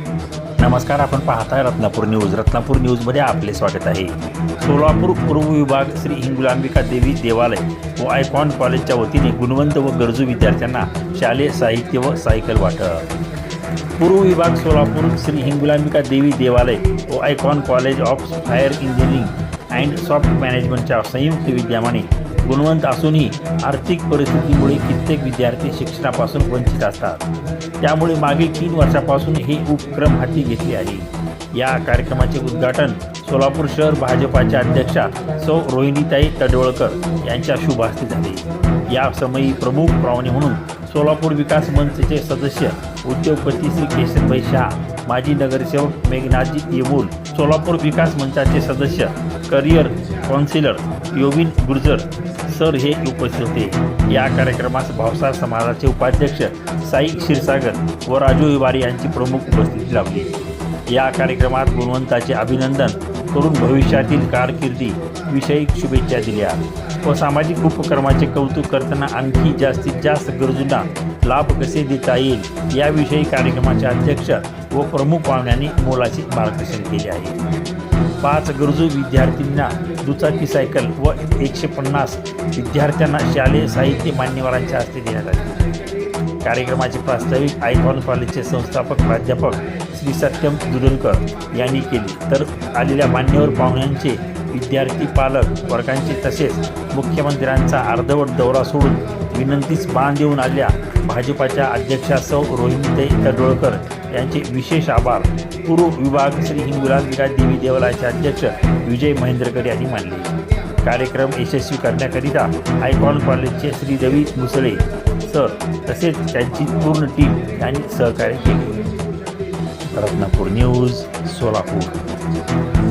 नमस्कार आपण पाहताय रत्नापूर न्यूज. रत्नापूर न्यूजमध्ये आपले स्वागत आहे. सोलापूर पूर्व विभाग श्री हिंगुलांबिका देवी देवालय व आयकॉन कॉलेजच्या वतीने गुणवंत व गरजू विद्यार्थ्यांना शालेय साहित्य व सायकल वाटप. पूर्व विभाग सोलापूर श्री हिंगुलांबिका देवी देवालय व icon college of fire engineering and soft मॅनेजमेंटच्या संयुक्त विद्यमाने गुणवंत असूनही आर्थिक परिस्थितीमुळे कित्येक विद्यार्थी शिक्षणापासून वंचित असतात. त्यामुळे मागील तीन वर्षापासून हे उपक्रम हाती घेतले आहे. या कार्यक्रमाचे उद्घाटन सोलापूर शहर भाजपाच्या अध्यक्षा सौ रोहिणीताई तडवळकर यांच्या शुभ हस्ते झाले. या समयी प्रमुख पाहुणे म्हणून सोलापूर विकास मंचचे सदस्य उद्योगपती श्री केशनभाई शाह माजी नगरसेवक मेघनाथजी येमूल सोलापूर विकास मंचाचे सदस्य career counsellor Yovin Gurjar sir हे उपस्थित होते. या कार्यक्रमास भावसार समाजाचे उपाध्यक्ष साई क्षीरसागर व राजू विवारी यांची प्रमुख उपस्थिती लाभली. या कार्यक्रमात गुणवंताचे अभिनंदन करून भविष्यातील कारकिर्दी विषयी शुभेच्छा दिल्या व सामाजिक उपक्रमाचे कौतुक करताना आणखी जास्तीत जास्त गरजूंना लाभ कसे देता येईल याविषयी कार्यक्रमाचे अध्यक्ष व प्रमुख पाहुण्यांनी मोलाचे मार्गदर्शन केले आहे. पाच गरजू विद्यार्थ्यांना दुचाकी सायकल व एकशे पन्नास विद्यार्थ्यांना शालेय साहित्य मान्यवरांच्या हस्ते देण्यात आले. कार्यक्रमाचे प्रास्ताविक आयकॉन कॉलेजचे संस्थापक प्राध्यापक श्री सत्यम दुधनकर यांनी केले. तर आलेल्या मान्यवर पाहुण्यांचे विद्यार्थी पालक वर्गांचे तसेच मुख्यमंत्र्यांचा अर्धवट दौरा सोडून विनंतीस बांध देऊन आल्या भाजपाच्या अध्यक्षा सौ रोहिणीताई तडोळकर यांचे विशेष आभार. पूर्व विभाग श्री हिंगुलाल विकास देवी देवालयाचे अध्यक्ष विजय महेंद्रकर यांनी मानले. कार्यक्रम यशस्वी करण्याकरिता आयकॉन कॉलेजचे श्री रवी मुसळे सर तसेच त्यांची पूर्ण टीम यांनी सहकार्य केले. रत्नापूर न्यूज सोलापूर.